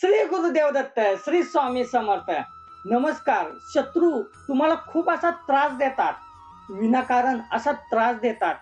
श्री गुरुदेव दत्त श्री स्वामी समर्थ. नमस्कार. शत्रू तुम्हाला खूप असा त्रास देतात. विनाकारण असा त्रास देतात.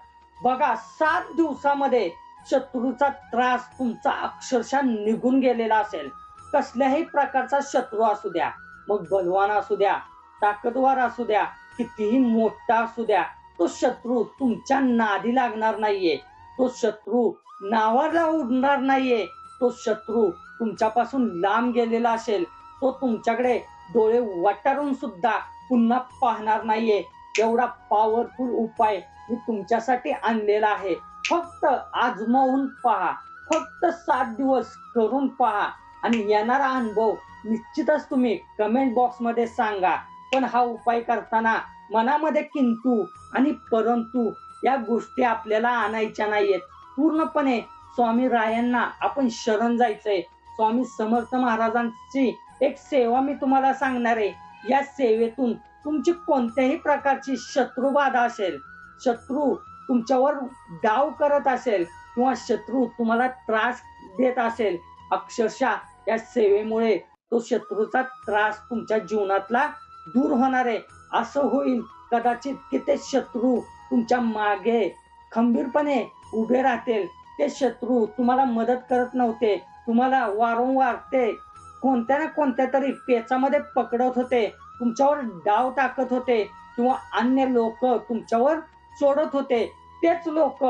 बघा सात दिवसामध्ये शत्रूचा त्रास तुमचा अक्षरशः निघून गेलेला असेल. कसल्याही प्रकारचा शत्रू असू द्या मग बलवान असू द्या ताकदवार असू द्या कितीही मोठा असू द्या तो शत्रू तुमच्या नादी लागणार नाहीये. तो शत्रू नावाला उडणार नाहीये. तो शत्रू तुमच्यापासून लांब गेलेला असेल तो तुमच्याकडे डोळे वटारून सुद्धा पुन्हा पाहणार नाहीये. एवढा पॉवरफुल उपाय मी तुमच्यासाठी आणलेला आहे. फक्त आजमावून पहा. फक्त सात दिवस करून पहा. आणि येणारा अनुभव निश्चितच तुम्ही कमेंट बॉक्समध्ये सांगा. पण हा उपाय करताना मनामध्ये किंतु आणि परंतु या गोष्टी आपल्याला आणायच्या नाहीयेत. पूर्णपणे स्वामी रायांना आपण शरण जायचंय. स्वामी समर्थ महाराजांची एक सेवा मी तुम्हाला सांगणार आहे. या सेवेतून तुमची कोणत्याही प्रकारची शत्रू बाधा असेल शत्रू तुमच्यावर डाव करत असेल किंवा शत्रू तुम्हाला त्रास देत असेल अक्षरशः या सेवेमुळे तो शत्रूचा त्रास तुमच्या जीवनातला दूर होणार आहे. असं होईल कदाचित की ते शत्रू तुमच्या मागे खंबीरपणे उभे राहतील. ते शत्रू तुम्हाला मदत करत नव्हते. तुम्हाला वारंवार ते कोणत्या ना कोणत्या तरी पेचामध्ये पकडत होते तुमच्यावर डाव टाकत होते किंवा अन्य लोक तुमच्यावर सोडत होते तेच लोक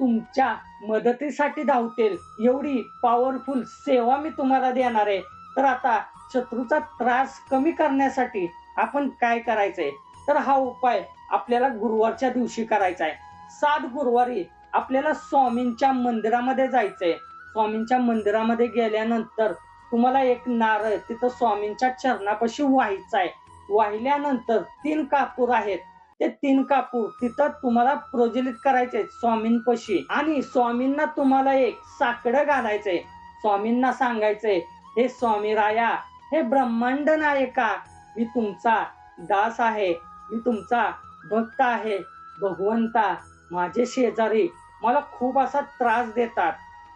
तुमच्या मदतीसाठी धावतील. एवढी पॉवरफुल सेवा मी तुम्हाला देणार आहे. तर आता शत्रूचा त्रास कमी करण्यासाठी आपण काय करायचंय? तर हा उपाय आपल्याला गुरुवारच्या दिवशी करायचा आहे सात गुरुवारी आपल्याला स्वामींच्या मंदिरामध्ये जायचंय. स्वामींच्या मंदिरामध्ये गेल्यानंतर तुम्हाला एक नारळ तिथं स्वामींच्या चरणापाशी व्हायचा आहे. वाहिल्यानंतर तीन कापूर आहेत. ते तीन कापूर तिथं तुम्हाला प्रज्वलित करायचे स्वामींपाशी. आणि स्वामींना तुम्हाला एक साकडं घालायचंय स्वामींना सांगायचंय हे स्वामी राया हे ब्रह्मांड नायका मी तुमचा दास आहे मी तुमचा भक्त आहे भगवंता माझे शेजारी मला खूप असा त्रास देतात.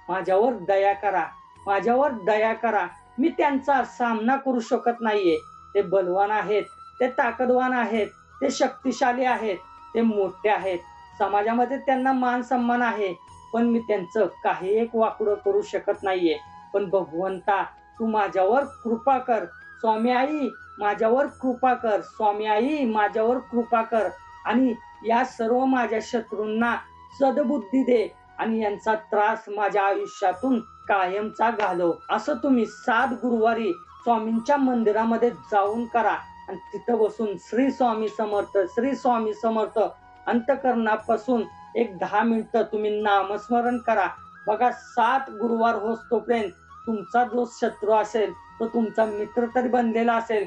माझ्यावर दया करा माझ्यावर दया करा. मी त्यांचा सामना करू शकत नाहीये. ते बलवान आहेत ते ताकदवान आहेत ते शक्तिशाली आहेत ते मोठे आहेत. समाजामध्ये त्यांना मान सन्मान आहे पण मी त्यांचं काही एक वाकडं करू शकत नाहीये. पण भगवंता तू माझ्यावर कृपा कर. स्वामी आई माझ्यावर कृपा कर. स्वामी आई माझ्यावर कृपा कर. आणि या सर्व माझ्या शत्रूंना सदबुद्धी दे. आणि यांचा त्रास माझ्या आयुष्यातून कायमचा घालव. असं तुम्ही सात गुरुवारी स्वामींच्या मंदिरामध्ये जाऊन करा. आणि तिथं बसून श्री स्वामी समर्थ श्री स्वामी समर्थ अंतकरणापासून एक दहा मिनिटं तुम्ही नामस्मरण करा. बघा सात गुरुवार होस तोपर्यंत तुमचा जो शत्रू असेल तो तुमचा मित्र तरी बनलेला असेल.